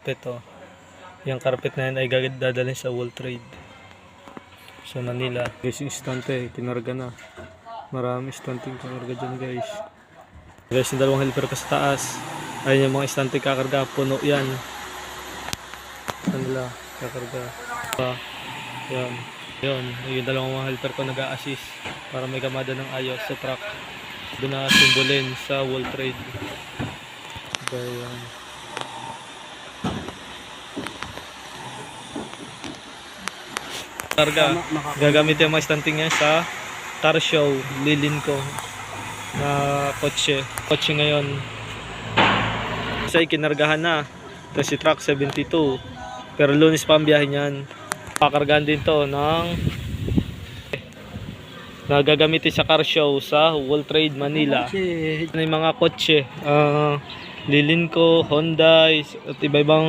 Carpet oh. Yung carpet na yan ay gagad dadalhin sa World Trade. Sa Manila. Guys, yung istante, kinarga na. Marami istante kakarga dyan guys. Guys, yung dalawang helper ko sa taas. Ayun yung mga istante kakarga. Puno yan. Nila kakarga? Ah, yan. Yun, yung dalawang mga helper ko nag-a-assist para may gamada ng ayos sa truck. Doon na simbolin sa World Trade. Kaya yan. Karga. Gagamit yung mga stunting niya sa car show. Lilin ko na kotse. Kotse ngayon. Kasi kinargahan na. Tapos si truck 72. Pero lunes pa ang biyahe niyan. Pakargahan din to ng na gagamitin sa car show sa World Trade Manila. Ano yung mga kotse? Ah, Lilin ko, Honda, at iba-ibang